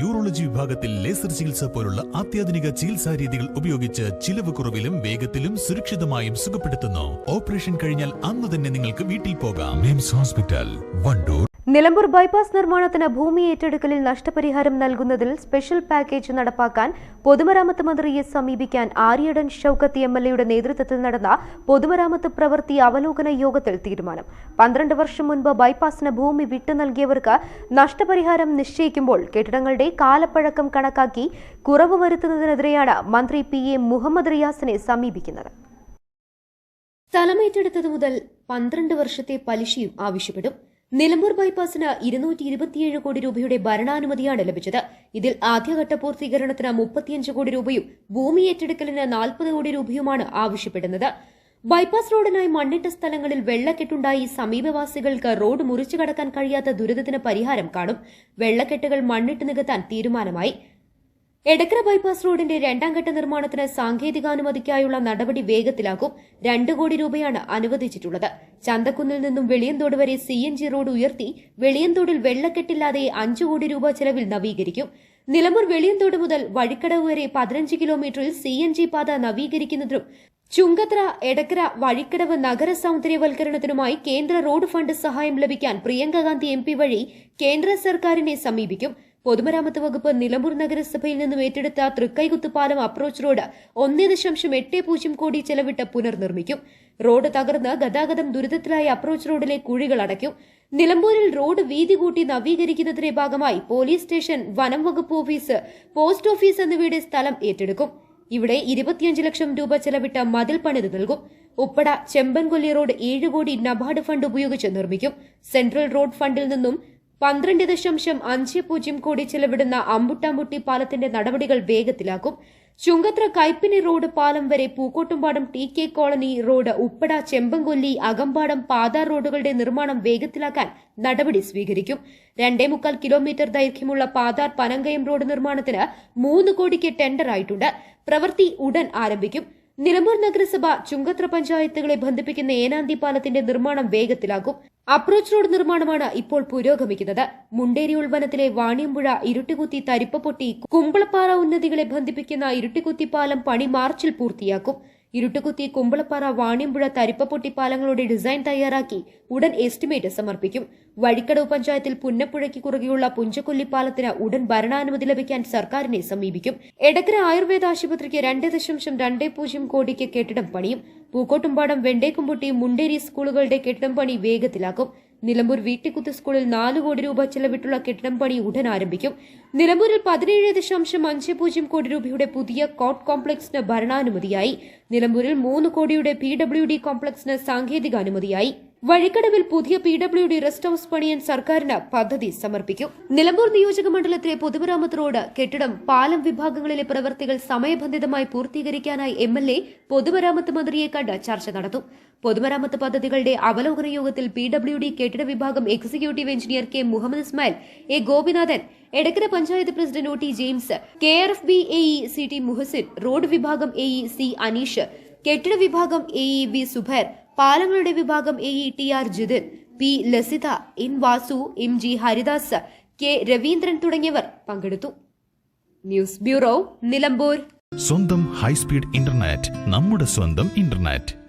Urology വിഭാഗത്തിൽ laser ചികിത്സ പോലുള്ള അത്യാധുനിക ചികിത്സാ രീതികൾ ഉപയോഗിച്ച് ചിലവ് കുറവിലും വേഗത്തിലും സുരക്ഷിതമായും സുഖപ്പെടുത്തുന്നു. ഓപ്പറേഷൻ കഴിഞ്ഞാൽ അന്ന് തന്നെ നിങ്ങൾക്ക് വീട്ടിൽ പോകാം. മിംസ് ഹോസ്പിറ്റൽ വണ്ടൂർ നിലമ്പൂർ ബൈപ്പാസ് നിർമ്മാണത്തിന് ഭൂമി ഏറ്റെടുക്കലിൽ നഷ്ടപരിഹാരം നൽകുന്നതിൽ സ്പെഷ്യൽ പാക്കേജ് നടപ്പാക്കാൻ പൊതുമരാമത്ത് മന്ത്രിയെ സമീപിക്കാൻ ആര്യടൻ ഷൌക്കത്ത് എം എൽ എയുടെ നേതൃത്വത്തിൽ നടന്ന പൊതുമരാമത്ത് പ്രവൃത്തി അവലോകന യോഗത്തിൽ തീരുമാനം. പന്ത്രണ്ട് വർഷം മുൻപ് ബൈപ്പാസിന് ഭൂമി വിട്ടു നൽകിയവർക്ക് നഷ്ടപരിഹാരം നിശ്ചയിക്കുമ്പോൾ കെട്ടിടങ്ങളുടെ കാലപ്പഴക്കം കണക്കാക്കി കുറവ് വരുത്തുന്നതിനെതിരെയാണ് മന്ത്രി പി എ മുഹമ്മദ് റിയാസിനെ സമീപിക്കുന്നത്. സ്ഥലമേറ്റെടുത്തത് മുതൽ പന്ത്രണ്ട് വർഷത്തെ പലിശയും ആവശ്യപ്പെടും. നിലമ്പൂർ ബൈപ്പാസിന് ഇരുന്നൂറ്റി ഇരുപത്തിയേഴ് കോടി രൂപയുടെ ഭരണാനുമതിയാണ് ലഭിച്ചത്. ഇതിൽ ആദ്യഘട്ട പൂർത്തീകരണത്തിന് മുപ്പത്തിയഞ്ച് കോടി രൂപയും ഭൂമി ഏറ്റെടുക്കലിന് നാൽപ്പത് കോടി രൂപയുമാണ് ആവശ്യപ്പെടുന്നത്. ബൈപ്പാസ് റോഡിനായി മണ്ണിട്ട സ്ഥലങ്ങളിൽ വെള്ളക്കെട്ടുണ്ടായി സമീപവാസികൾക്ക് റോഡ് മുറിച്ചു കടക്കാൻ കഴിയാത്ത ദുരിതത്തിന് പരിഹാരം കാണും. വെള്ളക്കെട്ടുകൾ മണ്ണിട്ട് നികത്താൻ തീരുമാനമായി. എടക്കര ബൈപ്പാസ് റോഡിന്റെ രണ്ടാം ഘട്ട നിർമ്മാണത്തിന് സാങ്കേതികാനുമതിക്കായുള്ള നടപടി വേഗത്തിലാക്കും രണ്ട് കോടി രൂപയാണ് അനുവദിച്ചിട്ടുള്ളത്. ചന്തക്കുന്നിൽ നിന്നും വെളിയന്തോട് വരെ സി എൻ ജി റോഡ് ഉയർത്തി വെളിയന്തോടിൽ വെള്ളക്കെട്ടില്ലാതെ അഞ്ചു കോടി രൂപ ചെലവിൽ നവീകരിക്കും. നിലമ്പൂർ വെളിയന്തോട് മുതൽ വഴിക്കടവ് വരെ പതിനഞ്ച് കിലോമീറ്ററിൽ സി എൻ ജി പാത നവീകരിക്കുന്നതിനും ചുങ്കത്ര എടക്കര വഴിക്കടവ് നഗര സൗന്ദര്യവൽക്കരണത്തിനുമായി കേന്ദ്ര റോഡ് ഫണ്ട് സഹായം ലഭിക്കാൻ പ്രിയങ്ക ഗാന്ധി എം വഴി കേന്ദ്ര സർക്കാരിനെ സമീപിക്കും. പൊതുമരാമത്ത് വകുപ്പ് നിലമ്പൂർ നഗരസഭയിൽ നിന്നും ഏറ്റെടുത്ത തൃക്കൈകുത്ത് പാലം അപ്രോച്ച് റോഡ് ഒന്നേ ദശാംശം എട്ട് പൂജ്യം കോടി ചെലവിട്ട് പുനർനിർമ്മിക്കും. റോഡ് തകർന്ന് ഗതാഗതം ദുരിതത്തിലായ അപ്രോച്ച് റോഡിലെ കുഴികൾ അടയ്ക്കും. നിലമ്പൂരിൽ റോഡ് വീതി കൂട്ടി നവീകരിക്കുന്നതിന്റെ ഭാഗമായി പോലീസ് സ്റ്റേഷൻ വനം വകുപ്പ് ഓഫീസ് പോസ്റ്റ് ഓഫീസ് എന്നിവയുടെ സ്ഥലം ഏറ്റെടുക്കും. ഇവിടെ ഇരുപത്തിയഞ്ച് ലക്ഷം രൂപ ചെലവിട്ട മതിൽ പണിത് നൽകും. ഉപ്പട ചെമ്പൻകൊല്ലി റോഡ് ഏഴ് കോടി നബാർഡ് ഫണ്ട് ഉപയോഗിച്ച് നിർമ്മിക്കും. സെൻട്രൽ റോഡ് ഫണ്ടിൽ നിന്നും പന്ത്രണ്ട് ദശാംശം അഞ്ച് പൂജ്യം കോടി ചെലവിടുന്ന അമ്പുട്ടാമ്പുട്ടി പാലത്തിന്റെ നടപടികൾ വേഗത്തിലാക്കും. ചുങ്കത്ര കൈപ്പിനി റോഡ് പാലം വരെ Pookkottumpadam T K colony road Uppada Chembankolli Akampadam Pathar റോഡുകളുടെ നിർമ്മാണം വേഗത്തിലാക്കാൻ നടപടി സ്വീകരിക്കും. രണ്ടേ മുക്കാൽ കിലോമീറ്റർ ദൈർഘ്യമുള്ള പാതാർ പനങ്കയം റോഡ് നിർമ്മാണത്തിന് മൂന്ന് കോടിക്ക് ടെൻഡർ ആയിട്ടുണ്ട്. പ്രവൃത്തി ഉടൻ ആരംഭിക്കും. നിലമ്പൂർ നഗരസഭ ചുങ്കത്ര പഞ്ചായത്തുകളെ ബന്ധിപ്പിക്കുന്ന ഏനാന്തി പാലത്തിന്റെ നിർമ്മാണം വേഗത്തിലാക്കും. അപ്രോച്ച് റോഡ് നിർമ്മാണമാണ് ഇപ്പോൾ പുരോഗമിക്കുന്നത്. മുണ്ടേരി ഉൾവനത്തിലെ വാണിയമ്പുഴ ഇരുട്ടുകുത്തി തരിപ്പപ്പൊട്ടി കുമ്പളപ്പാറ ഉന്നതികളെ ബന്ധിപ്പിക്കുന്ന ഇരുട്ടുകുത്തി പാലം പണി മാർച്ചിൽ പൂർത്തിയാക്കും. ഇരുട്ടുകുത്തി കുമ്പളപ്പാറ വാണിയമ്പുഴ തരിപ്പപ്പൊട്ടി പാലങ്ങളുടെ ഡിസൈൻ തയ്യാറാക്കി ഉടൻ എസ്റ്റിമേറ്റ് സമർപ്പിക്കും. വഴിക്കടവ് പഞ്ചായത്തിൽ പുന്നപ്പുഴയ്ക്ക് കുറുകെയുള്ള പുഞ്ചക്കൊല്ലി പാലത്തിന് ഉടൻ ഭരണാനുമതി ലഭിക്കാൻ സർക്കാരിനെ സമീപിക്കും. എടക്കര ആയുർവേദ ആശുപത്രിക്ക് രണ്ട് ദശാംശം രണ്ട് പൂജ്യം കോടിക്ക് കെട്ടിടം പണിയും. പൂക്കോട്ടുംപാടം വെണ്ടേക്കുംപൊട്ടി മുണ്ടേരി സ്കൂളുകളുടെ കെട്ടിടം പണി വേഗത്തിലാക്കും. നിലമ്പൂർ വീട്ടിക്കുത്ത് സ്കൂളിൽ നാല് കോടി രൂപ ചെലവിട്ടുള്ള കെട്ടിടം പണി ഉടൻ ആരംഭിക്കും. നിലമ്പൂരിൽ പതിനേഴ് ദശാംശം അഞ്ച് പൂജ്യം കോടി രൂപയുടെ പുതിയ കോട്ട് കോംപ്ലക്സിന് ഭരണാനുമതിയായി. നിലമ്പൂരിൽ മൂന്ന് കോടിയുടെ പി ഡബ്ല്യു ഡി കോംപ്ലക്സിന് സാങ്കേതികാനുമതിയായി. വഴിക്കടവിൽ പുതിയ P W D rest house പണിയാൻ സർക്കാരിന് പദ്ധതി സമർപ്പിക്കും. നിലമ്പൂർ നിയോജക മണ്ഡലത്തിലെ പൊതുമരാമത്ത് റോഡ് കെട്ടിടം പാലം വിഭാഗങ്ങളിലെ പ്രവൃത്തികൾ സമയബന്ധിതമായി പൂർത്തീകരിക്കാനായി എം എൽ എ പൊതുമരാമത്ത് മന്ത്രിയെ കണ്ട് ചർച്ച നടത്തും പൊതുമരാമത്ത് പദ്ധതികളുടെ അവലോകന യോഗത്തിൽ പി ഡബ്ല്യു ഡി കെട്ടിട വിഭാഗം executive engineer K Muhammad Ismail A Gopinathan Edakkara panchayat president O T James K R F B A E C T Muhasin road വിഭാഗം എ ഇ സി അനീഷ് കെട്ടിട വിഭാഗം എ ഇ ബി സുബൈർ പാലങ്ങളുടെ വിഭാഗം A E T R Jithin P Lasitha N Vasu M G Haridas K Raveendran തുടങ്ങിയവർ പങ്കെടുത്തു. News bureau Nilambur. സ്വന്തം high speed internet നമ്മുടെ സ്വന്തം ഇന്റർനെറ്റ്.